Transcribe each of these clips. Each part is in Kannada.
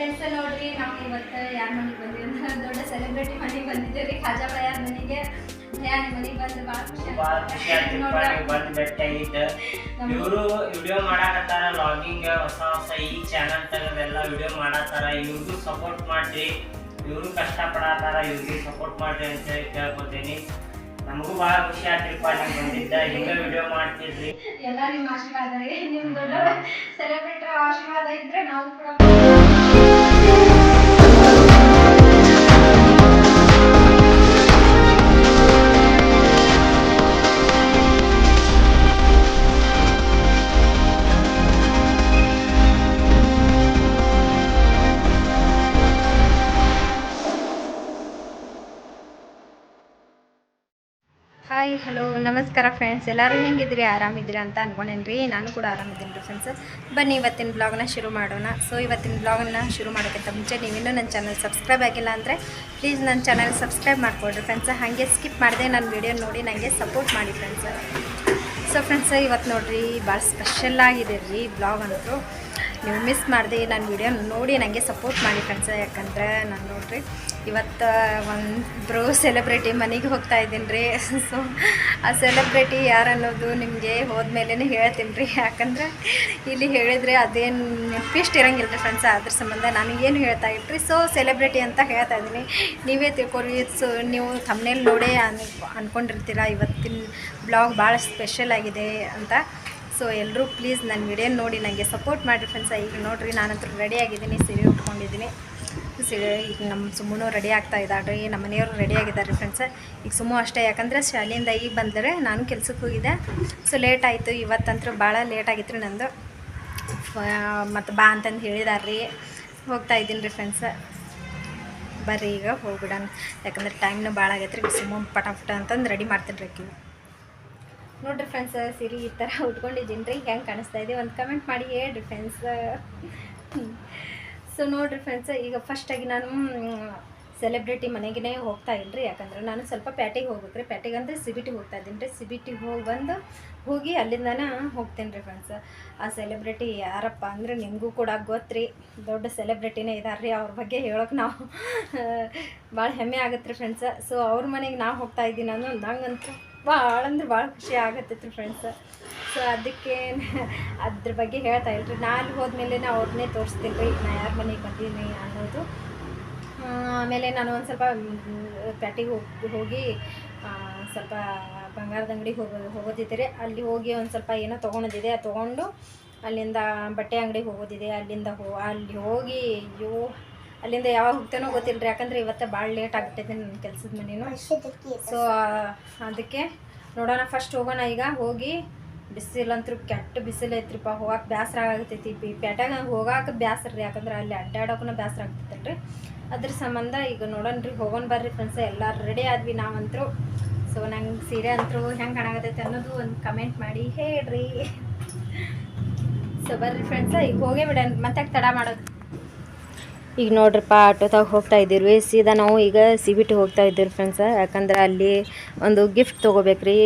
ಫ್ರೆಂಡ್ಸ್ ನೋಡ್ರಿ ನಾವು ಇವತ್ತು ಯಾರ ಮನೆಗೆ ಬಂದಿವಿ ಅಂದ್ರೆ ದೊಡ್ಡ ಸೆಲೆಬ್ರಿಟಿ ಮನೆಗೆ ಬಂದಿದ್ದೀವಿ ರೀ. ಖಾಜಾ ಭಯ ಮನೆಗೆ. ಭಯ ನಿಮ್ಮ ಮನೆಗೆ ಬಂದು ಭಾಳ ಖುಷಿ ಆಗ್ತದೆ. ಇವರು ವಿಡಿಯೋ ಮಾಡಾಕತ್ತಾರ ಲಾಗಿಂಗ್ ಹೊಸ ಹೊಸ ಈ ಚಾನಲ್ ತೆಗೆದೆಲ್ಲ ವಿಡಿಯೋ ಮಾಡತ್ತಾರ ಇವ್ರಿಗೂ ಸಪೋರ್ಟ್ ಮಾಡ್ರಿ. ಇವರು ಕಷ್ಟ ಪಡತ್ತಾರ ಇವ್ರಿಗೆ ಸಪೋರ್ಟ್ ಮಾಡ್ರಿ ಅಂತ ಹೇಳಿ ಕೇಳ್ಕೊತೀನಿ. ನಮಗೂ ಭಾಳ ಖುಷಿ ಆತ್ರಿಪ್ಪ ನೀವು ಬಂದಿದ್ದ. ಹಿಂಗ ವಿಡಿಯೋ ಮಾಡ್ತಿದ್ರಿ. ಎಲ್ಲ ನಿಮ್ಮ ಆಶೀರ್ವಾದ ರೀ. ನಿಮ್ಮ ದೊಡ್ಡ ಸೆಲೆಬ್ರಿಟಿ ಆಶೀರ್ವಾದ ಇದ್ರೆ ನಾವು ಕೂಡ ಫ್ರೆಂಡ್ಸ್ ಎಲ್ಲರೂ ಹೆಂಗಿದ್ರಿ? ಆರಾಮಿದ್ರಿ ಅಂತ ಅನ್ಕೊಂಡೇನಿ ರೀ ನಾನು ಕೂಡ ಆರಾಮಿದ್ದೀನಿ ರೀ ಫ್ರೆಂಡ್ಸ್ ಬನ್ನಿ, ಇವತ್ತಿನ ಬ್ಲಾಗ್ನ ಶುರು ಮಾಡೋಣ. ಸೊ ಇವತ್ತಿನ ಬ್ಲಾಗ್ನ ಶುರು ಮಾಡೋಕ್ಕಿಂತ ಮುಂಚೆ ನೀವಿನ್ನೂ ನನ್ನ ಚಾನಲ್ ಸಬ್ಸ್ಕ್ರೈಬ್ ಆಗಿಲ್ಲ ಅಂದರೆ ಪ್ಲೀಸ್ ನನ್ನ ಚಾನಲ್ ಸಬ್ಸ್ಕ್ರೈಬ್ ಮಾಡಿಕೊಡ್ರಿ ಫ್ರೆಂಡ್ಸ್ ಹಾಗೆ ಸ್ಕಿಪ್ ಮಾಡಿದೆ ನನ್ನ ವಿಡಿಯೋ ನೋಡಿ ನನಗೆ ಸಪೋರ್ಟ್ ಮಾಡಿ ಫ್ರೆಂಡ್ಸ್ ಸೊ ಫ್ರೆಂಡ್ಸ್ ಇವತ್ತು ನೋಡಿರಿ ಭಾಳ ಸ್ಪೆಷಲ್ ಆಗಿದೆ ರೀ ಬ್ಲಾಗ್ ಅಂತೂ. ನೀವು ಮಿಸ್ ಮಾಡಿದೆ ನಾನು ವಿಡಿಯೋ ನೋಡಿ ನನಗೆ ಸಪೋರ್ಟ್ ಮಾಡಿ ಫ್ರೆಂಡ್ಸ್ ಯಾಕಂದ್ರೆ ನಾನು ನೋಡ್ರಿ ಇವತ್ತು ಬ್ರೋ ಸೆಲೆಬ್ರಿಟಿ ಮನೆಗೆ ಹೋಗ್ತಾ ಇದ್ದೀನಿ ರೀ. ಸೊ ಆ ಸೆಲೆಬ್ರಿಟಿ ಯಾರು ಅನ್ನೋದು ನಿಮಗೆ ಹೋದ್ಮೇಲೆ ಹೇಳ್ತೀನಿ ರೀ. ಯಾಕಂದ್ರೆ ಇಲ್ಲಿ ಹೇಳಿದರೆ ಅದೇನು ಫಿಸ್ಟ್ ಇರೋಂಗಿಲ್ಲ ರೀ ಫ್ರೆಂಡ್ಸ್ ಅದ್ರ ಸಂಬಂಧ ನಾನು ಏನು ಹೇಳ್ತಾ ಇಲ್ರಿ. ಸೊ ಸೆಲೆಬ್ರಿಟಿ ಅಂತ ಹೇಳ್ತಾ ಇದ್ದೀನಿ. ನೀವೇ ತಿಳ್ಕೊರಿ ಸೊ ನೀವು ತಮ್ಮನೇಲಿ ನೋಡೇ ಅನ್ ಅಂದ್ಕೊಂಡಿರ್ತೀರ ಇವತ್ತಿನ ಬ್ಲಾಗ್ ಭಾಳ ಸ್ಪೆಷಲ್ ಆಗಿದೆ ಅಂತ. ಸೊ ಎಲ್ಲರೂ ಪ್ಲೀಸ್ ನನ್ನ ವಿಡಿಯೋ ನೋಡಿ ನನಗೆ ಸಪೋರ್ಟ್ ಮಾಡಿರಿ ಫ್ರೆಂಡ್ಸ್ ಈಗ ನೋಡಿರಿ, ನಾನಂತೂ ರೆಡಿ ಆಗಿದ್ದೀನಿ ಸೀರೆ ಉಟ್ಕೊಂಡಿದ್ದೀನಿ ಸೀರೆ ಈಗ ನಮ್ಮ ಸುಮ್ಮನು ರೆಡಿ ಆಗ್ತಾ ಇದ್ದಾಳ್ರಿ ನಮ್ಮ ಮನೆಯವರು ರೆಡಿ ಆಗಿದ್ದಾರೆ ಫ್ರೆಂಡ್ಸ್ ಈಗ ಸುಮ್ಮು ಅಷ್ಟೇ, ಯಾಕಂದ್ರೆ ಶಾಲೆಯಿಂದ ಈಗ ಬಂದರೆ ನಾನು ಕೆಲ್ಸಕ್ಕೆ ಹೋಗಿದ್ದೆ. ಸೊ ಲೇಟ್ ಆಯಿತು ಇವತ್ತಂತೂ ಭಾಳ ಲೇಟ್ ಆಗಿತ್ತು ರೀ ನಂದು ಮತ್ತು ಬಾ ಅಂತಂದು ಹೇಳಿದಾರೆ ರೀ ಹೋಗ್ತಾ ಇದ್ದೀನಿ ರೀ ಫ್ರೆಂಡ್ಸ್ ಬರ್ರಿ ಈಗ, ಹೋಗ್ಬಿಡೋಣ. ಯಾಕಂದ್ರೆ ಟೈಮ್ನು ಭಾಳ ಆಗೈತೆ ರೀ ಸುಮ್ಮ ಪಟ ಪಟ ಅಂತಂದು ರೆಡಿ ಮಾಡ್ತೀನಿ ರೀ ನೋಡ್ರಿ ಫ್ರೆಂಡ್ಸ್ ಸೀರೆ ಈ ಥರ ಉಟ್ಕೊಂಡಿದ್ದೀನಿ ರೀ, ಹೆಂಗೆ ಕಾಣಿಸ್ತಾ ಇದೆ? ಒಂದು ಕಮೆಂಟ್ ಮಾಡಿ ಹೇಳ್ರಿ ಫ್ರೆಂಡ್ಸ್ ಸೊ ನೋಡಿರಿ ಫ್ರೆಂಡ್ಸ್ ಈಗ ಫಸ್ಟಾಗಿ ನಾನು ಸೆಲೆಬ್ರಿಟಿ ಮನೆಗೇ ಹೋಗ್ತಾ ಇಲ್ರಿ, ಯಾಕಂದ್ರೆ ನಾನು ಸ್ವಲ್ಪ ಪ್ಯಾಟಿಗೆ ಹೋಗ್ಬೇಕು ರೀ. ಪ್ಯಾಟಿಗೆ ಅಂದರೆ ಸಿಬಿಟಿಗೆ ಹೋಗ್ತಾ ಇದ್ದೀನಿ ರೀ. ಸಿಬಿಟಿಗೆ ಹೋಗಿ ಬಂದು ಹೋಗಿ ಅಲ್ಲಿಂದನೇ ಹೋಗ್ತೀನಿ ರೀ ಫ್ರೆಂಡ್ಸ್ ಆ ಸೆಲೆಬ್ರಿಟಿ ಯಾರಪ್ಪ ಅಂದರೆ ನಿಮಗೂ ಕೂಡ ಗೊತ್ತ್ರಿ ದೊಡ್ಡ ಸೆಲೆಬ್ರಿಟಿನೇ ಇದ್ದಾರೆ ರೀ ಅವ್ರ ಬಗ್ಗೆ ಹೇಳೋಕೆ ನಾವು, ಭಾಳ ಹೆಮ್ಮೆ ಆಗುತ್ತೆ ರೀ ಫ್ರೆಂಡ್ಸ್ ಸೊ ಅವ್ರ ಮನೆಗೆ ನಾವು ಹೋಗ್ತಾ ಇದ್ದೀನಿ ಅನ್ನೋ ನಂಗಂತೂ ಭಾಳ ಅಂದ್ರೆ ಭಾಳ ಖುಷಿ ಆಗತ್ತೈತೆ ರೀ ಫ್ರೆಂಡ್ಸ್ ಸೊ ಅದಕ್ಕೆ ಅದ್ರ ಬಗ್ಗೆ ಹೇಳ್ತಾ ಇಲ್ರಿ. ನಾನು ಹೋದ್ಮೇಲೆ ನಾ ಅವ್ರನ್ನೇ ತೋರಿಸ್ತೀನಿ ರೀ. ನಾ ಯಾರ ಮನೆಗೆ ಬಂದೀನಿ ಅನ್ನೋದು. ಆಮೇಲೆ ನಾನು ಒಂದು ಸ್ವಲ್ಪ ಪ್ಯಾಟಿಗೆ ಹೋಗಿ ಹೋಗಿ ಸ್ವಲ್ಪ ಬಂಗಾರದ ಅಂಗಡಿಗೆ ಹೋಗೋ ಹೋಗೋದಿದ್ದರೆ ಅಲ್ಲಿ ಹೋಗಿ ಒಂದು ಸ್ವಲ್ಪ ಏನೋ ತೊಗೊಳೋದಿದೆ ಅದು ತೊಗೊಂಡು ಅಲ್ಲಿಂದ ಬಟ್ಟೆ ಅಂಗಡಿಗೆ ಹೋಗೋದಿದೆ. ಅಲ್ಲಿಂದ ಹೋ, ಅಲ್ಲಿ ಹೋಗಿ, ಅಯ್ಯೋ ಅಲ್ಲಿಂದ ಯಾವಾಗ ಹೋಗ್ತೇನೋ ಗೊತ್ತಿಲ್ಲ ಯಾಕಂದ್ರೆ ಇವತ್ತು ಭಾಳ ಲೇಟ್ ಆಗ್ಬಿಟ್ಟೈತೆ ನನ್ನ ಕೆಲಸದ ಮನೇನು. ಸೊ ಅದಕ್ಕೆ ನೋಡೋಣ ಫಸ್ಟ್ ಹೋಗೋಣ ಈಗ. ಹೋಗಿ ಬಿಸಿಲಂತೂ ಕೆಟ್ಟ ಬಿಸಿಲು ಐತ್ರಿಪ್ಪ ಹೋಗಕ್ಕೆ ಬ್ಯಾಸರ ಆಗತೈತಿ. ಬಿ ಪೇಟ್ಯಾಗ ಹೋಗಾಕ ಬ್ಯಾಸರ ರೀ ಯಾಕಂದ್ರೆ ಅಲ್ಲಿ ಅಡ್ಡಾಡೋಕ್ಕೂ ಬ್ಯಾಸರ ಆಗ್ತೈತಲ್ರಿ. ಅದ್ರ ಸಂಬಂಧ ಈಗ ನೋಡೋಣ ರೀ ಹೋಗೋಣ ಬರ್ರಿ ಫ್ರೆಂಡ್ಸ್ ಎಲ್ಲ ರೆಡಿ ಆದ್ವಿ ನಾವಂತರೂ. ಸೊ ನಂಗೆ ಸೀರೆ ಅಂತರೂ ಹೆಂಗೆ ಕಾಣಾಗತೈತೆ ಅನ್ನೋದು ಒಂದು ಕಮೆಂಟ್ ಮಾಡಿ ಹೇಳ್ರಿ. ಸೊ ಬರ್ರಿ ಫ್ರೆಂಡ್ಸ್ ಈಗ ಹೋಗೇ ಬಿಡೋಣ. ಮತ್ತೆ ತಡ ಮಾಡೋದು? ಈಗ ನೋಡ್ರಪ್ಪ ಆಟೋದಾಗ ಹೋಗ್ತಾ ಇದ್ದೀವಿ ಸೀದಾ ನಾವು ಈಗ ಸಿ ಬಿ ಟಿ ಹೋಗ್ತಾ ಇದ್ದೀವಿ ಫ್ರೆಂಡ್ಸ್ ಯಾಕಂದ್ರೆ ಅಲ್ಲಿ ಒಂದು ಗಿಫ್ಟ್ ತೊಗೋಬೇಕ್ರಿ.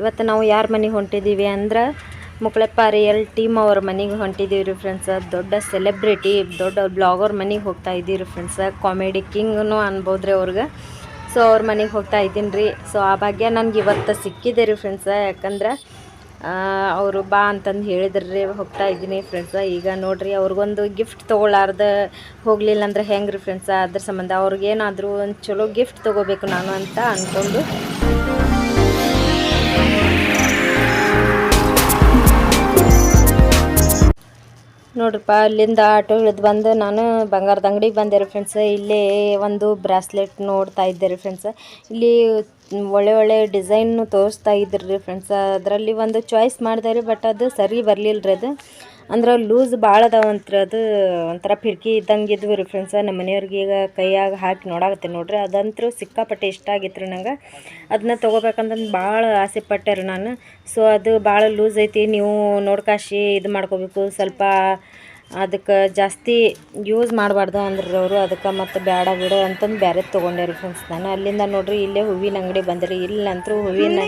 ಇವತ್ತು ನಾವು ಯಾರ ಮನೆಗೆ ಹೊಂಟಿದ್ದೀವಿ ಅಂದ್ರೆ ಮುಕ್ಳಪ್ಪ ರಿಯಲ್ ಟೀಮ್ ಅವ್ರ ಮನೆಗೆ ಹೊಂಟಿದ್ದೀವಿ ರೀ ಫ್ರೆಂಡ್ಸ್ ದೊಡ್ಡ ಸೆಲೆಬ್ರಿಟಿ ದೊಡ್ಡ ಬ್ಲಾಗರ್ ಮನೆಗೆ ಹೋಗ್ತಾ ಇದ್ದೀವಿ ಫ್ರೆಂಡ್ಸ್ ಕಾಮಿಡಿ ಕಿಂಗ್ನು ಅನ್ಬೋದು ರೀ ಅವ್ರಿಗೆ. ಸೊ ಅವ್ರ ಮನೆಗೆ ಹೋಗ್ತಾ ಇದ್ದೀನಿ ರೀ ಸೊ ಆ ಭಾಗ್ಯ ನನಗೆ ಇವತ್ತು ಸಿಕ್ಕಿದೆ ರೀ ಫ್ರೆಂಡ್ಸ್ ಯಾಕಂದ್ರೆ ಅವರು ಬಾ ಅಂತಂದು ಹೇಳಿದ್ರಿ ಹೋಗ್ತಾ ಇದ್ದೀನಿ ಫ್ರೆಂಡ್ಸ ಈಗ ನೋಡ್ರಿ, ಅವ್ರಿಗೊಂದು ಗಿಫ್ಟ್ ತೊಗೊಳಾರ್ದ ಹೋಗಲಿಲ್ಲ ಅಂದ್ರೆ ಹೆಂಗೆ ರೀ ಫ್ರೆಂಡ್ಸ ಅದ್ರ ಸಂಬಂಧ ಅವ್ರಿಗೇನಾದರೂ ಒಂದು ಚಲೋ ಗಿಫ್ಟ್ ತೊಗೋಬೇಕು ನಾನು ಅಂತ ಅಂದ್ಕೊಂಡು ನೋಡ್ರಪ್ಪ, ಅಲ್ಲಿಂದ ಆಟೋ ಇಳಿದು ಬಂದು ನಾನು ಬಂಗಾರದ ಅಂಗಡಿಗೆ ಬಂದೆ ರೀ ಫ್ರೆಂಡ್ಸ್ ಇಲ್ಲೇ ಒಂದು ಬ್ರಾಸ್ಲೆಟ್ ನೋಡ್ತಾ ಇದ್ದೆ ರೀ ಫ್ರೆಂಡ್ಸ್ ಇಲ್ಲಿ ಒಳ್ಳೆ ಒಳ್ಳೆ ಡಿಸೈನ್ ತೋರಿಸ್ತಾ ಇದ್ರಿ ರೀ ಫ್ರೆಂಡ್ಸ್ ಅದರಲ್ಲಿ ಒಂದು ಚಾಯ್ಸ್ ಮಾಡಿದೆ ರೀ ಬಟ್ ಅದು ಸರಿ ಬರಲಿಲ್ಲ ರೀ ಅದು. ಅಂದ್ರೆ ಲೂಸ್ ಭಾಳ ಅದಾವಂತ್ರಿ ಅದು ಒಂಥರ ಫಿರ್ಕಿ ಇದ್ದಂಗೆ ಇದ್ವು ರೀ ಫ್ರೆಂಡ್ಸ ನಮ್ಮ ಮನೆಯವ್ರಿಗೆ ಈಗ ಕೈಯಾಗ ಹಾಕಿ ನೋಡಾಕತ್ತೆ ನೋಡ್ರಿ. ಅದಂತೂ ಸಿಕ್ಕಾಪಟ್ಟೆ ಇಷ್ಟ ಆಗಿತ್ತು ರೀ ನಂಗೆ. ಅದನ್ನ ತೊಗೋಬೇಕಂತಂದು ಭಾಳ ಆಸೆ ಪಟ್ಟೆ ರೀ ನಾನು. ಸೊ ಅದು ಭಾಳ ಲೂಸ್ ಐತಿ. ನೀವು ನೋಡ್ಕಾಶಿ ಇದು ಮಾಡ್ಕೋಬೇಕು. ಸ್ವಲ್ಪ ಅದಕ್ಕೆ ಜಾಸ್ತಿ ಯೂಸ್ ಮಾಡಬಾರ್ದು ಅಂದ್ರೆ ಅವರು. ಅದಕ್ಕೆ ಮತ್ತು ಬೇಡ ಬಿಡು ಅಂತಂದು ಬೇರೆ ತೊಗೊಂಡೆ ರೀ ಫ್ರೆಂಡ್ಸ್ ನಾನು ಅಲ್ಲಿಂದ ನೋಡ್ರಿ ಇಲ್ಲೇ ಹೂವಿನ ಅಂಗಡಿ ಬಂದ್ರಿ. ಇಲ್ಲಂತೂ ಹೂವಿನ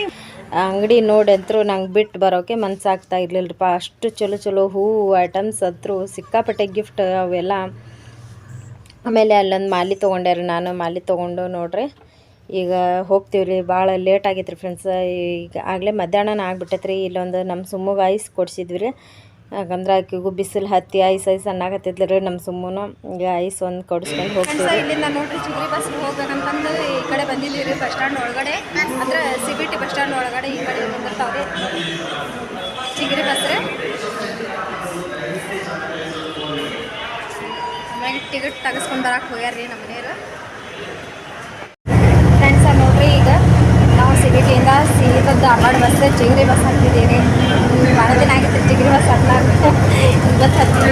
ಅಂಗಡಿ ನೋಡಿ ಅಂತರೂ ನಂಗೆ ಬಿಟ್ಟು ಬರೋಕೆ ಮನಸ್ಸಾಗ್ತಾ ಇರಲಿಲ್ಲರಪ್ಪ ಅಷ್ಟು ಚಲೋ ಚಲೋ ಹೂವು ಐಟಮ್ಸ್ ಅಂತರೂ ಸಿಕ್ಕಾಪಟ್ಟೆ ಗಿಫ್ಟ್ ಅವೆಲ್ಲ. ಆಮೇಲೆ ಅಲ್ಲೊಂದು ಮಾಲಿ ತೊಗೊಂಡೆ ನಾನು, ಮಾಲಿ ತೊಗೊಂಡು ನೋಡ್ರಿ. ಈಗ ಹೋಗ್ತೀವಿ ರೀ ಭಾಳ ಲೇಟ್ ಆಗೈತೆ ರೀ ಫ್ರೆಂಡ್ಸ್ ಈಗ ಆಗಲೇ ಮಧ್ಯಾಹ್ನ ಆಗ್ಬಿಟ್ಟೈತೆ ರೀ ಇಲ್ಲೊಂದು ನಮ್ಮ ಸುಮ್ಮಗೆ ಐಸ್ ಕೊಡಿಸಿದ್ವಿ ರೀ ಯಾಕಂದ್ರೆ ಆಕೆಗೂ ಬಿಸಿಲು ಹತ್ತಿ, ಐಸ್ ಐಸ್ ಅನ್ನಕತ್ತಿದ್ಲು ರೀ ನಮ್ಮ ಸುಮ್ಮನು. ಈಗ ಐಸ್ ಒಂದು ಕೊಡಿಸ್ಕೊಂಡು ಹೋಗ್ತೀವಿ ಇಲ್ಲಿಂದ ನೋಡ್ರಿ, ಚಿಗ್ರಿ ಬಸ್ ಹೋಗ್ಬೇಕಂತಂದು ಈ ಕಡೆ ಬಂದಿದ್ದೀವಿ ರೀ ಬಸ್ ಸ್ಟ್ಯಾಂಡ್ ಒಳಗಡೆ. ಅಂದ್ರೆ C B T bus stand ಒಳಗಡೆ ಈ ಕಡೆ ಬಂದಿರ್ತಾವೆ ಚಿಗ್ರಿ ಬಸ್ ರೀ. ಆಮೇಲೆ ಟಿಕೆಟ್ ತೆಗೆಸ್ಕೊಂಡು ಬರಕ್ಕೆ ಹೋಗ್ಯಾರ ರೀ ನಮ್ಮ ಮನೆಯವರು ಫ್ರೆಂಡ್ಸ ನೋಡ್ರಿ ಈಗ ನಾವು ಸಿ ಬಿ ಟಿಯಿಂದ ಸೀದಾ ಧಾರವಾಡ ಬಸ್ ಚಿಗ್ರಿ ಬಸ್ ಹತ್ತಿದ್ದೀವಿ ಭಾಳ ದಿನ ಆಗಿತ್ತು, ಡಿಗ್ರಿ ಹೊಸ ಇವತ್ತು ಹತ್ತಿರ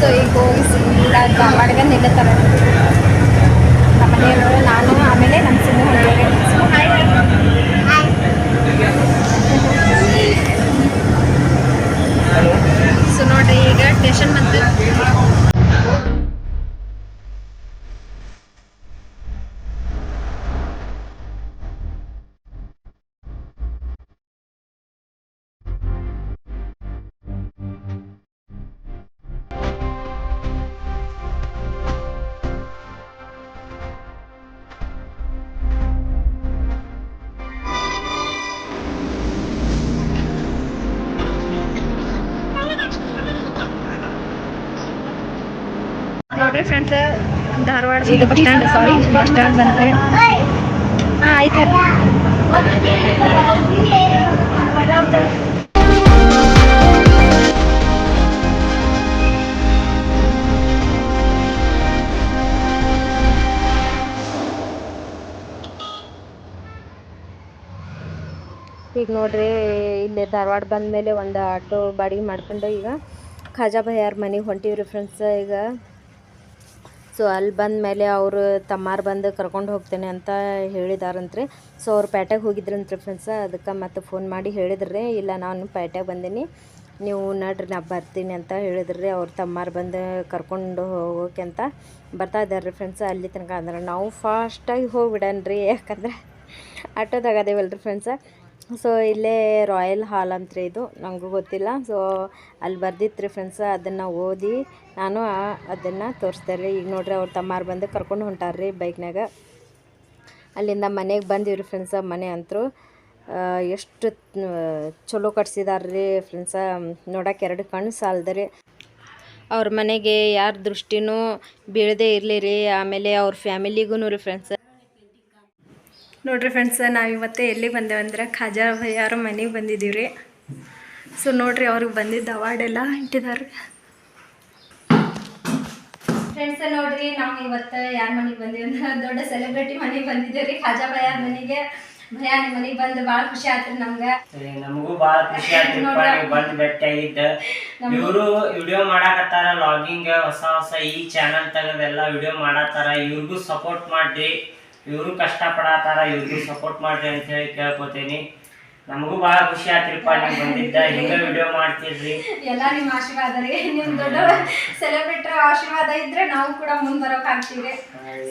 ಸೊ ಈಗ ಹೋಗಿ ಸೀದಾ ಧಾರವಾಡಗೆ ನಿಲ್ಲತ್ತಾರ ನಮ್ಮ ಮನೆಯವರು, ನಾನು, ಆಮೇಲೆ ನಮ್ಮ ಸಿಮ್ಮು ಹಾಯ್ ಸೊ ನೋಡ್ರಿ, ಈಗ ಟೇಷನ್ ಬಂತು friends Dharwad bus stand sorry bus stand ಬಂದರೆ. ಹಾಂ, ಆಯ್ತು ಈಗ ನೋಡ್ರಿ, ಇಲ್ಲಿ ಧಾರವಾಡ ಬಂದಮೇಲೆ ಒಂದು ಆಟೋ ಬಾಡಿಗೆ ಮಾಡ್ಕೊಂಡು ಈಗ ಖಾಜಾ ಭಯ್ಯಾರ ಮನೆಗೆ ಹೊಂಟಿವ್ರಿ ಫ್ರೆಂಡ್ಸ್ ಈಗ. ಸೊ ಅಲ್ಲಿ ಬಂದ ಮೇಲೆ ಅವರು ತಮ್ಮಾರು ಬಂದು ಕರ್ಕೊಂಡು ಹೋಗ್ತೇನೆ ಅಂತ ಹೇಳಿದಾರಂತ್ರಿ. ಸೊ ಅವ್ರು ಪೇಟೆಗೆ ಹೋಗಿದ್ರಂತ್ರಿ ಫ್ರೆಂಡ್ಸ ಅದಕ್ಕೆ ಮತ್ತೆ ಫೋನ್ ಮಾಡಿ ಹೇಳಿದ್ರಿ, ಇಲ್ಲ ನಾನು ಪೇಟೆಗೆ ಬಂದೀನಿ. ನೀವು ನಡ್ರಿ, ನಾ ಬರ್ತೀನಿ ಅಂತ ಹೇಳಿದ್ರಿ, ಅವ್ರ ತಮ್ಮಾರು ಬಂದು ಕರ್ಕೊಂಡು ಹೋಗೋಕೆ ಅಂತ ಬರ್ತಾ ಇದ್ದಾರೆ ರೀ ಫ್ರೆಂಡ್ಸ್ ಅಲ್ಲಿ ತನಕ ಅಂದ್ರೆ ನಾವು ಫಾಸ್ಟಾಗಿ ಹೋಗ್ಬಿಡನ್ರಿ. ಯಾಕಂದ್ರೆ ಆಟೋದಾಗ ಅದೇವಲ್ರಿ ಫ್ರೆಂಡ್ಸ ಸೊ ಇಲ್ಲೇ ರಾಯಲ್ ಹಾಲ್ ಅಂತ್ರಿ ಇದು. ನನಗೂ ಗೊತ್ತಿಲ್ಲ. ಸೊ ಅಲ್ಲಿ ಬರ್ದಿತ್ತು ರೀ ಫ್ರೆಂಡ್ಸ ಅದನ್ನು ಓದಿ ನಾನು ಅದನ್ನು ತೋರಿಸ್ದೆ ರೀ. ಈಗ ನೋಡ್ರಿ ಅವ್ರು ತಮ್ಮಾರು ಬಂದು ಕರ್ಕೊಂಡು ಹೊಂಟಾರ್ರಿ ಬೈಕ್ನಾಗ ಅಲ್ಲಿಂದ ಮನೆಗೆ ಬಂದೀವಿ ರೀ ಫ್ರೆಂಡ್ಸ ಮನೆ ಅಂತರೂ. ಎಷ್ಟು ಚಲೋ ಕಟ್ಸಿದಾರೆ ರೀ ಫ್ರೆಂಡ್ಸ ನೋಡಕ್ಕೆ ಎರಡು ಕಣ್ಣು ಸಾಲದ ರೀ. ಅವ್ರ ಮನೆಗೆ ಯಾರ ದೃಷ್ಟಿನೂ ಬೀಳದೇ ಇರಲಿ ರೀ. ಆಮೇಲೆ ಅವ್ರ ಫ್ಯಾಮಿಲಿಗೂ ರೀ ಫ್ರೆಂಡ್ಸ್ ನೋಡ್ರಿ ಫ್ರೆಂಡ್ಸ್ ನಾವು ಇವತ್ತೇ ಎಲ್ಲಿ ಬಂದೇವಂದ್ರೆ ಖಾಜಾ ಭಯ್ಯಾರ ಮನೆಗೆ ಬಂದಿದ್ದೀವಿ ರೀ. ಸೊ ನೋಡ್ರಿ ಅವ್ರಿಗೆ ಬಂದಿದ್ದ ಅವಾರ್ಡ್ ಎಲ್ಲ ಇಟ್ಟಿದ್ದಾರೆ ಫ್ರೆಂಡ್ಸ್ ನೋಡ್ರಿ ನಾವು ಇವತ್ತು ಯಾರ ಮನೆಗೆ ಬಂದೀವಿ ಅಂದ್ರೆ ದೊಡ್ಡ ಸೆಲೆಬ್ರಿಟಿ ಮನೆಗೆ ಬಂದಿದ್ದೀವಿ ರೀ ಖಾಜಾ ಭಯ್ಯಾರ ಮನೆಗೆ. ನಿಮ್ಮ ಮನೆಗೆ ಬಂದು ಭಾಳ ಖುಷಿ ಆಯ್ತು ನಮ್ಗೆ. ನಮಗೂ ಭಾಳ ಖುಷಿ ಆಯ್ತು ಬಂದ್ ಭೇಟಿ ಆಗಿದ್ದ ಇವರು ವಿಡಿಯೋ ಮಾಡಾಕತ್ತಾರ ಲಾಗಿಂಗ್ ಹೊಸ ಹೊಸ ಈ ಚಾನಲ್ ತಗದೆಲ್ಲ ವಿಡಿಯೋ ಮಾಡತ್ತಾರ ಇವ್ರಿಗೂ ಸಪೋರ್ಟ್ ಮಾಡ್ರಿ. ಇವರು ಕಷ್ಟ ಪಡತಾರ ಇವ್ರಿಗೂ ಸಪೋರ್ಟ್ ಮಾಡ್ರಿ ಅಂತ ಹೇಳಿ ಕೇಳ್ಕೊತೀನಿ. ನಮಗೂ ಬಹಳ ಖುಷಿ ಆತ್ರಿಪ್ಪ ನೀವು ಬಂದಿದ್ದ. ಹಿಂಗ ವಿಡಿಯೋ ಮಾಡ್ತೀರಿ ಎಲ್ಲ ನಿಮ್ಮ ಆಶೀರ್ವಾದ ರೀ. ನಿಮ್ಮ ದೊಡ್ಡ ಸೆಲೆಬ್ರಿಟಿ ಆಶೀರ್ವಾದ ಇದ್ರೆ ನಾವು ಕೂಡ ಮುಂದೆ ಬರೋಕೆ ಆಗ್ತೀವಿ.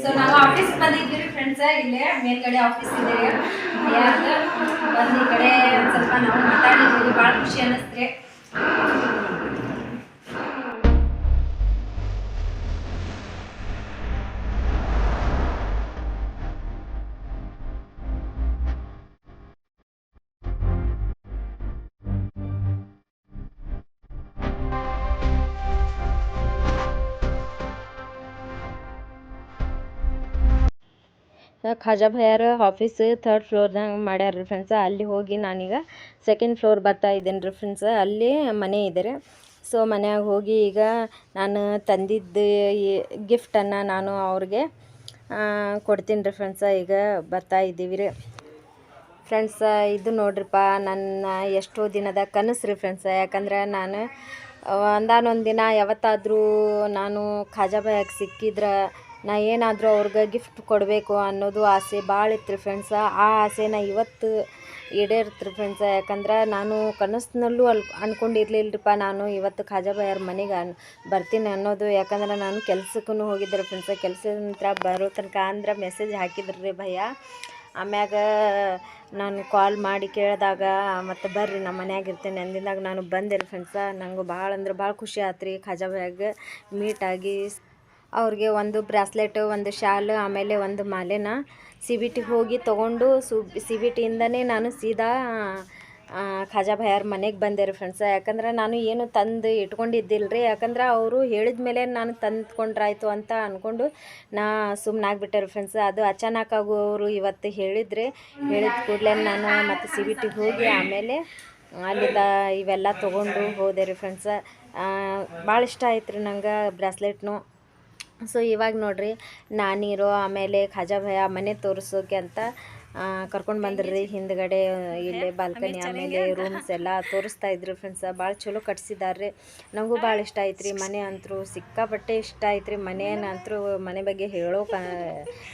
ಸೊ ನಾವು ಆಫೀಸ್ ಬಂದಿದ್ದೀವಿ ಫ್ರೆಂಡ್ಸ್ ಇಲ್ಲೇ ಮೇಲ್ಗಡೆ ಆಫೀಸ್ ಇದೆ. ರೀ ಯಾರ್ದು ಈ ಕಡೆ ಸ್ವಲ್ಪ ನಾವು ಮಾತಾಡಿದ್ದೀವಿ. ಭಾಳ ಖುಷಿ ಅನ್ನಿಸ್ತ್ರಿ ಖಾಜಾ ಆಫೀಸ್ ಥರ್ಡ್ ಫ್ಲೋರ್ದಾಗ ಮಾಡ್ಯಾರ ರೀ ಫ್ರೆಂಡ್ಸ ಅಲ್ಲಿ ಹೋಗಿ ನಾನೀಗ ಸೆಕೆಂಡ್ ಫ್ಲೋರ್ ಬರ್ತಾ ಇದ್ದೇನೆ ರೀ ಫ್ರೆಂಡ್ಸ ಅಲ್ಲಿ ಮನೆ ಇದೆ ರೀ. ಸೊ ಮನೆಯಾಗ ಹೋಗಿ ಈಗ ನಾನು ತಂದಿದ್ದ ಗಿಫ್ಟನ್ನು ನಾನು ಅವ್ರಿಗೆ ಕೊಡ್ತೀನಿ ರೀ ಫ್ರೆಂಡ್ಸ ಈಗ ಬರ್ತಾ ಇದ್ದೀವಿ ರೀ. ಫ್ರೆಂಡ್ಸ ಇದು ನೋಡ್ರಿಪ್ಪ, ನನ್ನ ಎಷ್ಟೋ ದಿನದ ಕನಸು ರೀ ಫ್ರೆಂಡ್ಸ ಯಾಕಂದ್ರೆ ನಾನು, ಒಂದಾನೊಂದು ದಿನ ಯಾವತ್ತಾದರೂ ನಾನು ಖಾಜಾ ಬಾಯಾಗ ಸಿಕ್ಕಿದ್ರೆ ನಾ ಏನಾದರೂ ಅವ್ರಿಗೆ ಗಿಫ್ಟ್ ಕೊಡಬೇಕು ಅನ್ನೋದು ಆಸೆ ಭಾಳ ಇತ್ತು ರೀ ಫ್ರೆಂಡ್ಸ ಆ ಆಸೆನ ಇವತ್ತು ಈಡೇರ್ತ್ರಿ ಫ್ರೆಂಡ್ಸ ಯಾಕಂದ್ರೆ ನಾನು ಕನಸಿನಲ್ಲೂ ಅಲ್ ಅಂದ್ಕೊಂಡಿರ್ಲಿಲ್ಲರಿಪ್ಪ ನಾನು ಇವತ್ತು ಖಾಜಾ ಬಾಯಾರ ಮನೆಗೆ ಬರ್ತೀನಿ ಅನ್ನೋದು. ಯಾಕಂದ್ರೆ ನಾನು ಕೆಲ್ಸಕ್ಕೂ ಹೋಗಿದ್ದೆ ಫ್ರೆಂಡ್ಸ ನಂತರ ಬರೋ ತನಕ ಅಂದ್ರೆ ಮೆಸೇಜ್ ಹಾಕಿದ್ರು ರೀ ಭಯ್ಯ ಆಮ್ಯಾಗ ನಾನು ಕಾಲ್ ಮಾಡಿ ಕೇಳಿದಾಗ, ಮತ್ತು ಬರ್ರಿ ನಮ್ಮ ಮನ್ಯಾಗ ಇರ್ತೇನೆ. ಅಂದಿದ್ದಾಗ ನಾನು ಬಂದೆ ರೀ ಫ್ರೆಂಡ್ಸ ನಂಗೆ ಭಾಳ ಅಂದ್ರೆ ಭಾಳ ಖುಷಿ ಆಯ್ತು ರೀ ಖಾಜಾಬಾಯಾಗ ಮೀಟಾಗಿ ಅವ್ರಿಗೆ ಒಂದು ಬ್ರಾಸ್ಲೆಟ್, ಒಂದು ಶಾಲು, ಆಮೇಲೆ ಒಂದು ಮಾಲೆನ ಸಿ ಬಿ ಟಿ ಹೋಗಿ ತೊಗೊಂಡು ಸು ಸಿ ಬಿ ನಾನು ಸೀದಾ ಖಾಜಾ ಭಯ್ಯಾರ ಮನೆಗೆ ಬಂದೆ ರೀ ಫ್ರೆಂಡ್ಸ್ ಯಾಕಂದ್ರೆ ನಾನು ಏನು ತಂದು ಇಟ್ಕೊಂಡಿದ್ದಿಲ್ಲ ರೀ ಯಾಕಂದ್ರೆ ಅವರು ಹೇಳಿದ ಮೇಲೆ ನಾನು ತಂದ್ಕೊಂಡ್ರಾಯ್ತು ಅಂತ ಅಂದ್ಕೊಂಡು ನಾ ಸುಮ್ಮನೆ ಆಗಿಬಿಟ್ಟೆ ರೀ ಫ್ರೆಂಡ್ಸ್ ಅದು ಅಚಾನಕ್ ಆಗೋರು ಇವತ್ತು ಹೇಳಿದರೆ, ಹೇಳಿದ ಕೂಡಲೇ ನಾನು ಮತ್ತು ಸಿ ಬಿ ಟಿಗೆ ಹೋಗಿ ಆಮೇಲೆ ಅಲ್ಲಿಂದ ಇವೆಲ್ಲ ತೊಗೊಂಡು ಹೋದೆ ರೀ ಫ್ರೆಂಡ್ಸ ಭಾಳ ಇಷ್ಟ ಆಯ್ತು ರೀ ನಂಗೆ ಬ್ರಾಸ್ಲೆಟ್ನು. ಸೊ ಇವಾಗ ನೋಡ್ರಿ ನಾನೀರು ಆಮೇಲೆ ಖಾಜಾ ಭಯ ಮನೆ ತೋರಿಸೋಕೆ ಅಂತ ಕರ್ಕೊಂಡು ಬಂದ್ರಿ. ಹಿಂದ್ಗಡೆ ಇಲ್ಲಿ ಬಾಲ್ಕನಿ ಆಮೇಲೆ ರೂಮ್ಸ್ ಎಲ್ಲ ತೋರಿಸ್ತಾ ಇದ್ರು ಫ್ರೆಂಡ್ಸ್ ಭಾಳ ಚಲೋ ಕಟ್ಸಿದಾರೆ ನಮಗೂ ಭಾಳ ಇಷ್ಟ ಐತ್ರಿ ಮನೆ ಅಂತರೂ ಸಿಕ್ಕಾಪಟ್ಟೆ ಇಷ್ಟ ಐತ್ರಿ ಮನೆಯನ್ನಂತರೂ ಮನೆ ಬಗ್ಗೆ ಹೇಳೋ ಕ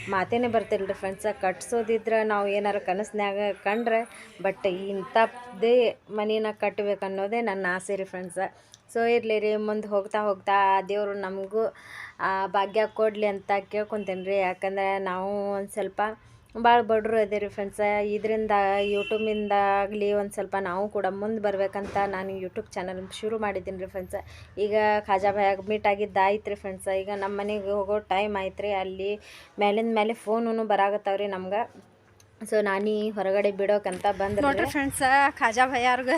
ಮಾತೇನೆ ಬರ್ತಿಲ್ಲ ರೀ ಫ್ರೆಂಡ್ಸ ಕಟ್ಸೋದಿದ್ರೆ ನಾವು ಏನಾರು ಕನಸಿನಾಗ ಕಂಡ್ರೆ ಬಟ್ ಇಂಥದ್ದೇ ಮನೇನ ಕಟ್ಟಬೇಕು ಅನ್ನೋದೇ ನನ್ನ ಆಸೆ ರೀ ಫ್ರೆಂಡ್ಸ ಸೊ ಇರಲಿ ರೀ ಮುಂದೆ ಹೋಗ್ತಾ ಹೋಗ್ತಾ ದೇವರು ನಮಗೂ ಭಾಗ್ಯ ಕೊಡಲಿ ಅಂತ ಕೇಳ್ಕೊತೇನೆ ರೀ ಯಾಕಂದ್ರೆ ನಾವು ಒಂದು ಸ್ವಲ್ಪ ಭಾಳ ಬಡ್ರು ಇದೆ ರೀ ಫ್ರೆಂಡ್ಸ ಇದರಿಂದ ಯೂಟ್ಯೂಬಿಂದ ಆಗಲಿ ಒಂದು ಸ್ವಲ್ಪ ನಾವು ಕೂಡ ಮುಂದೆ ಬರಬೇಕಂತ ನಾನು ಯೂಟ್ಯೂಬ್ ಚಾನಲ್ ಶುರು ಮಾಡಿದ್ದೀನಿ ರೀ ಫ್ರೆಂಡ್ಸ ಈಗ ಖಾಜಾ ಭಾಯಾಗ ಮೀಟ್ ಆಗಿದ್ದು ಆಯ್ತು ರೀ ಫ್ರೆಂಡ್ಸ ಈಗ ನಮ್ಮ ಮನೆಗೆ ಹೋಗೋ ಟೈಮ್ ಆಯ್ತು ರೀ ಅಲ್ಲಿ ಮೇಲಿಂದ ಮೇಲೆ ಫೋನು ಬರಾಕತ್ತಾವ ರೀ ನಮ್ಗೆ. ಸೊ ನಾನು ಹೊರಗಡೆ ಬಿಡೋಕಂತ ಬಂದು ನೋಡ್ರಿ ಫ್ರೆಂಡ್ಸ ಖಾಜಾ ಭಯ್ಯಾರ್ಗೆ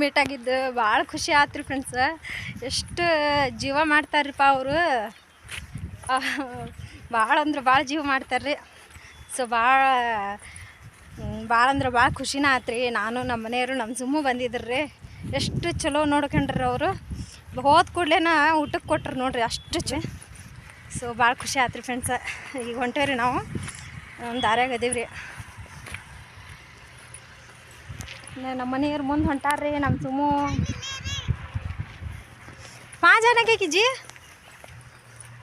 ಮೀಟ್ ಆಗಿದ್ದು ಭಾಳ ಖುಷಿ ಆಯ್ತು ರೀ ಫ್ರೆಂಡ್ಸ ಎಷ್ಟು ಜೀವ ಮಾಡ್ತಾರ್ರಿಪ್ಪ ಅವರು. ಭಾಳ ಅಂದ್ರೆ ಭಾಳ ಜೀವ ಮಾಡ್ತಾರೆ ರೀ ಸೊ ಭಾಳ ಭಾಳ ಅಂದ್ರೆ ಭಾಳ ಖುಷಿನ ಆತ್ರಿ. ನಾನು ನಮ್ಮ ಮನೆಯವರು ನಮ್ಮ ಸುಮ್ಮು ಬಂದಿದ್ರು. ರೀ ಎಷ್ಟು ಚಲೋ ನೋಡ್ಕೊಂಡ್ರಿ ಅವರು. ಹೋದ ಕೂಡಲೇನ ಊಟಕ್ಕೆ ಕೊಟ್ರು ನೋಡ್ರಿ ಅಷ್ಟು ಚ. ಸೊ ಭಾಳ ಖುಷಿ ಆಯ್ತು ರೀ ಫ್ರೆಂಡ್ಸ ಈಗ ಹೊಂಟೇವ್ರಿ ನಾವು. ದಾರ್ಯಾಗ ಅದೀವಿ ರೀ ನಮ್ಮ ಮನೆಯವ್ರು ಮುಂದೆ ಹೊಂಟಾರ್ರಿ ನಮ್ಮ ಸುಮ್ಮು ಮಾ ಜನಕ್ಕೆ ಜಿ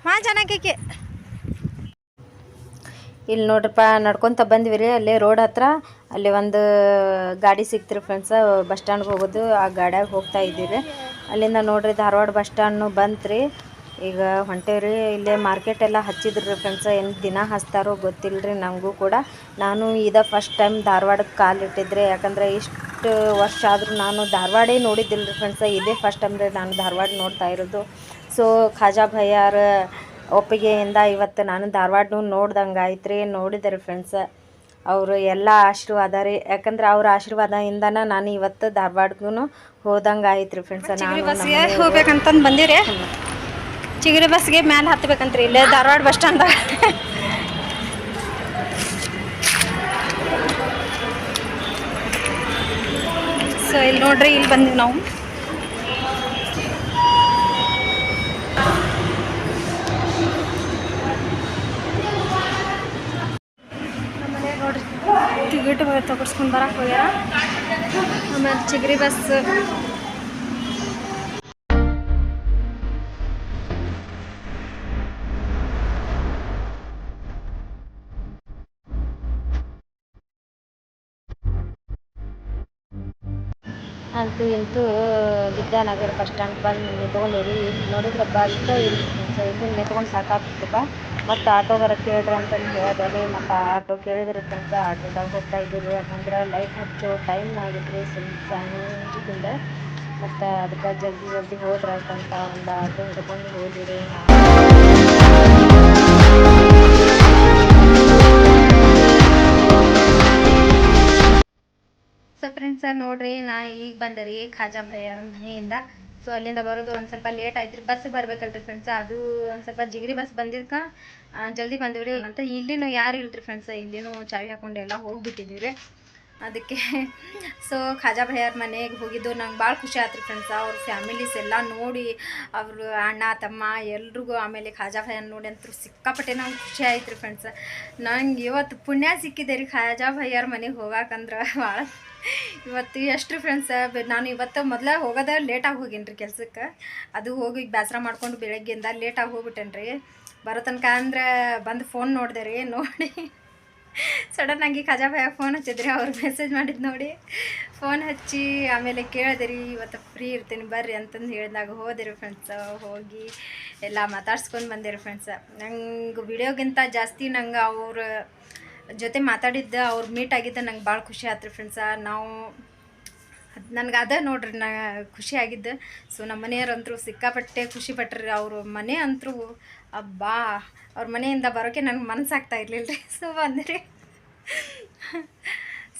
ಮಾ ಜನಕ್ಕೆ ಇಲ್ಲಿ ನೋಡ್ರಪ್ಪ, ನಡ್ಕೊತ ಬಂದ್ವಿ ರೀ ಅಲ್ಲೇ ರೋಡ್ ಹತ್ರ. ಅಲ್ಲಿ ಒಂದು ಗಾಡಿ ಸಿಕ್ತಿರಿ ಫ್ರೆಂಡ್ಸ್ ಬಸ್ ಸ್ಟ್ಯಾಂಡ್ಗೆ ಹೋಗೋದು. ಆ ಗಾಡ್ಯಾಗ ಹೋಗ್ತಾ ಇದ್ದೀವಿ ಅಲ್ಲಿಂದ ನೋಡ್ರಿ, ಧಾರವಾಡ ಬಸ್ ಸ್ಟ್ಯಾಂಡ್ನು ಬಂತ್ರಿ. ಈಗ ಹೊಂಟೇವ್ರಿ. ಇಲ್ಲೇ ಮಾರ್ಕೆಟ್ ಎಲ್ಲ ಹಚ್ಚಿದ್ರಿ ಫ್ರೆಂಡ್ಸ್ ಏನು ದಿನ ಹಚ್ತಾರೋ ಗೊತ್ತಿಲ್ಲ ರೀ ನಮಗೂ ಕೂಡ. ನಾನು ಇದ ಫಸ್ಟ್ ಟೈಮ್ ಧಾರವಾಡಕ್ಕೆ ಕಾಲಿಟ್ಟಿದ್ರೆ ಯಾಕಂದ್ರೆ ಇಷ್ಟು ವರ್ಷ ಆದರೂ ನಾನು ಧಾರವಾಡೇ ನೋಡಿದ್ದಿಲ್ಲ ಫ್ರೆಂಡ್ಸ ಇದೇ ಫಸ್ಟ್ ಟೈಮ್ ರೀ ನಾನು ಧಾರವಾಡ ನೋಡ್ತಾ ಇರೋದು. ಸೊ ಖಾಜಾ ಭಯ್ಯಾರ ಒಪ್ಪಿಗೆಯಿಂದ ಇವತ್ತು ನಾನು ಧಾರವಾಡನು ನೋಡ್ದಂಗೆ ಆಯ್ತು ರೀ ನೋಡಿದೆ ರೀ ಫ್ರೆಂಡ್ಸ ಅವರು ಎಲ್ಲ ಆಶೀರ್ವಾದ ರೀ. ಯಾಕಂದ್ರೆ ಅವ್ರ ಆಶೀರ್ವಾದದಿಂದನ ನಾನು ಇವತ್ತು ಧಾರವಾಡಗೂ ಹೋದಂಗೆ ಆಯ್ತು ರೀ ಫ್ರೆಂಡ್ಸ ನಾನು ಬಸ್ಗೆ ಹೋಗ್ಬೇಕಂತಂದು ಬಂದಿರಿ? ಚಿಗರಿ ಬಸ್ಗೆ ಮ್ಯಾಲೆ ಹತ್ಬೇಕಂತ್ರಿ ಇಲ್ಲೇ ಧಾರವಾಡ ಬಸ್ ಸ್ಟ್ಯಾಂಡ್ದಾಗ ಸೊ ಇಲ್ಲಿ ನೋಡ್ರಿ ಇಲ್ಲಿ ಬಂದಿವಿ ನಾವು ನಮ್ಮನೆ ನೋಡ್ರಿ ಟಿಕೆಟ್ ತಗೊಡ್ಸ್ಕೊಂಡು ಬರಕ್ ಹೋಗ್ಯಾರ? ಆಮೇಲೆ ಚಿಗರಿ ಬಸ್. ಅಂತೂ ಇಂತೂ ವಿದ್ಯಾನಗರ ಬಸ್ ಸ್ಟ್ಯಾಂಡ್ ಬಂದು ನಿಂತ್ಕೊಂಡೇವಿ ನೋಡಿದ್ರೆ ಬಸ್ ಇಲ್ಲಿ ನಿಂತ್ಕೊಂಡು ಸಾಕಾಗ್ತಪ್ಪ ಮತ್ತು ಆಟೋದರ ಕೇಳ್ರಿ ಅಂತಂದು ಹೇಳಿದೆ ರೀ ಮತ್ತು ಆಟೋ ಕೇಳಿದ್ರೆ ಫ್ರೆಂಡ್ಸ್ ಆಟೋದಾಗ ಹೋಗ್ತಾ ಇದ್ದೀವಿ. ಯಾಕಂದ್ರೆ ಲೈಟ್ ಹಚ್ಚೋ ಟೈಮ್ ಆಗಿದ್ರಿ ಸ್ವಲ್ಪ ಸಂಜಿದಿಂದ ಮತ್ತು ಅದಕ್ಕೆ ಜಲ್ದಿ ಜಲ್ದಿ ಹೋದ್ರೆ ಅಂತ ಒಂದು ಆಟೋ ಹಿಡ್ಕೊಂಡು ಹೋದಿರಿ ಸೊ ಫ್ರೆಂಡ್ಸ ನೋಡ್ರಿ ನಾ ಈಗ ಬಂದೆ ರೀ ಖಾಜಾ ಭಯ್ಯ ಮನೆಯಿಂದ ಸೊ ಅಲ್ಲಿಂದ ಬರೋದು ಒಂದು ಸ್ವಲ್ಪ ಲೇಟ್ ಆಯ್ತು ರೀ. ಬಸ್ ಬರ್ಬೇಕಲ್ರಿ ಫ್ರೆಂಡ್ಸ್ ಅದು ಒಂದು ಸ್ವಲ್ಪ ಜಿಗಿರಿ ಬಸ್ ಬಂದಿದ್ಕ ಜಲ್ದಿ ಬಂದಿವ್ರಿ ಅಂತ ಇಲ್ಲಿನೂ ಯಾರು ಇಲ್ರಿ ಫ್ರೆಂಡ್ಸ್ ಇಲ್ಲಿನೂ ಚಾವಿ ಹಾಕೊಂಡು ಎಲ್ಲ ಹೋಗ್ಬಿಟ್ಟಿದ್ದೀವಿ ರೀ. ಅದಕ್ಕೆ ಸೊ ಖಾಜಾ ಭಯ್ಯಾರ ಮನೆಗೆ ಹೋಗಿದ್ದು ನಂಗೆ ಭಾಳ ಖುಷಿ ಆಯ್ತು ರೀ ಫ್ರೆಂಡ್ಸ್ ಅವ್ರ ಫ್ಯಾಮಿಲೀಸ್ ಎಲ್ಲ ನೋಡಿ, ಅವರು ಅಣ್ಣ, ತಮ್ಮ ಎಲ್ರಿಗೂ ಆಮೇಲೆ ಖಾಜಾ ಭಯ್ಯನ ನೋಡಿ ಅಂತೂ ಸಿಕ್ಕಾಪಟ್ಟೆ ನಂಗೆ ಖುಷಿ ಆಯ್ತು ರೀ ಫ್ರೆಂಡ್ಸ್ ನಂಗೆ ಇವತ್ತು ಪುಣ್ಯ ಸಿಕ್ಕಿದೆ ರೀ ಖಾಜಾ ಭಯ್ಯಾರ ಮನೆಗೆ ಹೋಗಾಕಂದ್ರೆ. ಭಾಳ ಇವತ್ತು ಎಷ್ಟು ಫ್ರೆಂಡ್ಸ್ ನಾನು ಇವತ್ತು ಮೊದಲ ಹೋಗೋದ ಲೇಟಾಗಿ ಹೋಗಿನಿ ರೀ ಕೆಲ್ಸಕ್ಕೆ. ಅದು ಹೋಗಿ ಬೇಸರ ಮಾಡ್ಕೊಂಡು ಬೆಳಗ್ಗೆಯಿಂದ ಲೇಟಾಗಿ ಹೋಗ್ಬಿಟ್ಟೇನೆ ರೀ ಬರೋ ತನಕ ಅಂದ್ರೆ ಬಂದು ಫೋನ್ ನೋಡಿದೆ ರೀ, ನೋಡಿ. ಸಡನ್ ಆಗಿ ಖಜಾ ಫೋನ್ ಹಚ್ಚಿದ್ರಿ, ಅವ್ರು ಮೆಸೇಜ್ ಮಾಡಿದ್ದು ನೋಡಿ. ಫೋನ್ ಹಚ್ಚಿ ಆಮೇಲೆ ಕೇಳಿದೆ ರೀ, ಇವತ್ತು ಫ್ರೀ ಇರ್ತೀನಿ, ಬರ್ರಿ ಅಂತಂದು ಹೇಳಿದಾಗ ರೀ ಫ್ರೆಂಡ್ಸ್ ಹೋಗಿ ಎಲ್ಲ ಮಾತಾಡ್ಸ್ಕೊಂಡು ಬಂದಿರಿ ಫ್ರೆಂಡ್ಸ್ ನಂಗೆ ವಿಡಿಯೋಗಿಂತ ಜಾಸ್ತಿ ನಂಗೆ ಅವ್ರ ಜೊತೆ ಮಾತಾಡಿದ್ದ ಅವ್ರು ಮೀಟ್ ಆಗಿದ್ದ ನಂಗೆ ಭಾಳ ಖುಷಿ ಆಯ್ತು ರೀ ಫ್ರೆಂಡ್ಸ ನಾವು ನನಗೆ ಅದೇ ನೋಡ್ರಿ, ನಾ ಖುಷಿ ಆಗಿದ್ದೆ. ಸೊ ನಮ್ಮ ಮನೆಯವ್ರಂತರೂ ಸಿಕ್ಕಾಪಟ್ಟೆ ಖುಷಿ ಪಟ್ರಿ. ಅವರು ಮನೆ ಅಂತೂ ಅಬ್ಬಾ, ಅವ್ರ ಮನೆಯಿಂದ ಬರೋಕ್ಕೆ ನನಗೆ ಮನಸ್ಸಾಗ್ತಾ ಇರಲಿಲ್ಲ ರೀ ಸೊ ಬಂದ್ರಿ.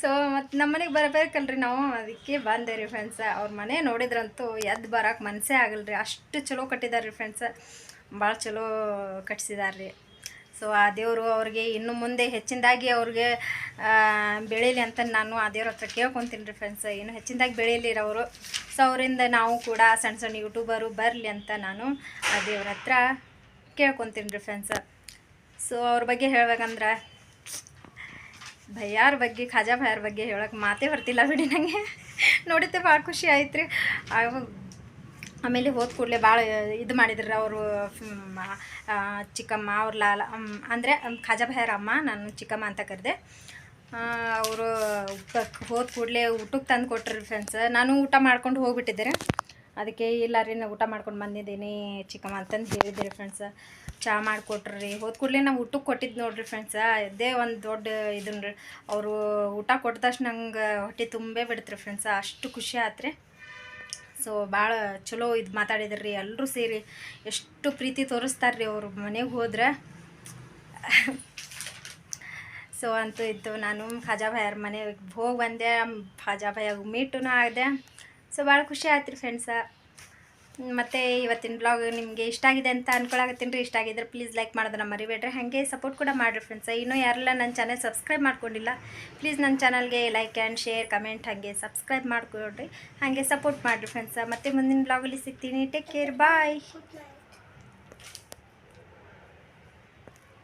ಸೊ ಮತ್ತು ನಮ್ಮ ಮನೆಗೆ ಬರಬೇಕಲ್ರಿ ನಾವು. ಅದಕ್ಕೆ ಬಂದೆ ರೀ ಫ್ರೆಂಡ್ಸ ಅವ್ರ ಮನೆ ನೋಡಿದ್ರಂತೂ ಎದ್ದು ಬರೋಕೆ ಮನಸ್ಸೇ ಆಗಲ್ರಿ. ರೀ ಅಷ್ಟು ಚಲೋ ಕಟ್ಟಿದ್ದಾರೆ ರೀ ಫ್ರೆಂಡ್ಸ ಭಾಳ ಚಲೋ ಕಟ್ಸಿದಾರ್ರಿ. ರೀ ಸೊ ಆ ದೇವರು ಅವ್ರಿಗೆ ಇನ್ನು ಮುಂದೆ ಹೆಚ್ಚಿನದಾಗಿ ಅವ್ರಿಗೆ ಬೆಳೀಲಿ ಅಂತ ನಾನು ಆ ದೇವ್ರ ಹತ್ರ ಕೇಳ್ಕೊತೀನಿ ರೀ ಫ್ರೆಂಡ್ಸ್ ಇನ್ನು ಹೆಚ್ಚಿನದಾಗಿ ಬೆಳೀಲಿ ಅವರು ಸೊ ಅವರಿಂದ ನಾವು ಕೂಡ ಸಣ್ಣ ಸಣ್ಣ ಯೂಟ್ಯೂಬರು ಬರಲಿ ಅಂತ ನಾನು ಆ ದೇವ್ರ ಹತ್ರ ಕೇಳ್ಕೊತೀನಿ ರೀ ಫ್ರೆಂಡ್ಸ್ ಸೊ ಅವ್ರ ಬಗ್ಗೆ ಹೇಳ್ಬೇಕಂದ್ರೆ ಭಯ್ಯಾರ ಬಗ್ಗೆ, ಖಾಜಾ ಭಯ್ಯಾರ ಬಗ್ಗೆ ಹೇಳೋಕೆ ಮಾತೇ ಬರ್ತಿಲ್ಲ ಬಿಡಿ ನನಗೆ ನೋಡಿದ್ದೆ ಭಾಳ ಖುಷಿ ಆಯ್ತು ರೀ ಆಮೇಲೆ ಹೋದ ಕೂಡಲೇ ಭಾಳ ಇದು ಮಾಡಿದ್ರು ಅವರು ಚಿಕ್ಕಮ್ಮ, ಅವ್ರ ಲಾಲ ಅಂದರೆ ಖಾಜಾ ಅಮ್ಮ, ನಾನು ಚಿಕ್ಕಮ್ಮ ಅಂತ ಕರೆದೆ. ಅವರು ಹೋದ ಕೂಡಲೇ ಊಟಕ್ಕೆ ತಂದು ಕೊಟ್ರಿ ಫ್ರೆಂಡ್ಸ್ ನಾನು ಊಟ ಮಾಡ್ಕೊಂಡು ಹೋಗ್ಬಿಟ್ಟಿದ್ದೆ ಅದಕ್ಕೆ ಇಲ್ಲ ರೀ ನಾ ಊಟ ಮಾಡ್ಕೊಂಡು ಬಂದಿದ್ದೀನಿ ಚಿಕ್ಕಮ್ಮ ಅಂತಂದು ಹೇಳಿದ್ದೀರಿ ಫ್ರೆಂಡ್ಸ್ ಚಹಾ ಮಾಡಿಕೊಟ್ರಿ. ಹೋದ ಕೂಡಲೇ ನಾವು ಊಟಕ್ಕೆ ಕೊಟ್ಟಿದ್ದು ನೋಡ್ರಿ ಫ್ರೆಂಡ್ಸ ಇದೇ ಒಂದು ದೊಡ್ಡ ಇದನ್ನ ಅವರು ಊಟ ಕೊಟ್ಟ ತಕ್ಷಣ ನಂಗೆ ಹೊಟ್ಟೆ ತುಂಬೇ ಬಿಡ್ತ್ರಿ ಫ್ರೆಂಡ್ಸ್ ಅಷ್ಟು ಖುಷಿ ಆತ್ರಿ. ಸೊ ಭಾಳ ಚಲೋ ಇದು ಮಾತಾಡಿದ್ರಿ. ರೀ ಎಲ್ಲರೂ ಸೇರಿ ಎಷ್ಟು ಪ್ರೀತಿ ತೋರಿಸ್ತಾರೆ ರೀ ಅವ್ರ ಮನೆಗೆ ಹೋದ್ರೆ. ಸೊ ಅಂತೂ ಇತ್ತು. ನಾನು ಖಾಜಾ ಭಾಯರ್ ಮನೆಗೆ ಹೋಗಿ ಬಂದೆ. ಖಾಜಾ ಭಯ್ಯಾಗ ಮೀಟೂ ಆದೆ ಸೊ ಭಾಳ ಖುಷಿ ಆಯ್ತು ರೀ ಫ್ರೆಂಡ್ಸ ಮತ್ತು ಇವತ್ತಿನ ಬ್ಲಾಗ್ ನಿಮಗೆ ಇಷ್ಟ ಆಗಿದೆ ಅಂತ ಅನ್ಕೊಳಕತ್ತೀನಿ ರೀ. ಇಷ್ಟ ಆಗಿದ್ರೆ ಪ್ಲೀಸ್ ಲೈಕ್ ಮಾಡೋದನ್ನ ಮರಿಬೇಡ್ರಿ. ಹಾಗೆ ಸಪೋರ್ಟ್ ಕೂಡ ಮಾಡಿರಿ ಫ್ರೆಂಡ್ಸ್ ಇನ್ನೂ ಯಾರೆಲ್ಲ ನನ್ನ ಚಾನಲ್ ಸಬ್ಸ್ಕ್ರೈಬ್ ಮಾಡ್ಕೊಂಡಿಲ್ಲ ಪ್ಲೀಸ್ ನನ್ನ ಚಾನಲ್ಗೆ ಲೈಕ್ ಆ್ಯಂಡ್ ಶೇರ್ ಕಮೆಂಟ್ ಹಾಗೆ ಸಬ್ಸ್ಕ್ರೈಬ್ ಮಾಡ್ಕೊಡ್ರಿ ಹಾಗೆ ಸಪೋರ್ಟ್ ಮಾಡಿರಿ ಫ್ರೆಂಡ್ಸ್ ಮತ್ತೆ ಮುಂದಿನ ಬ್ಲಾಗಲ್ಲಿ ಸಿಗ್ತೀನಿ. Take care bye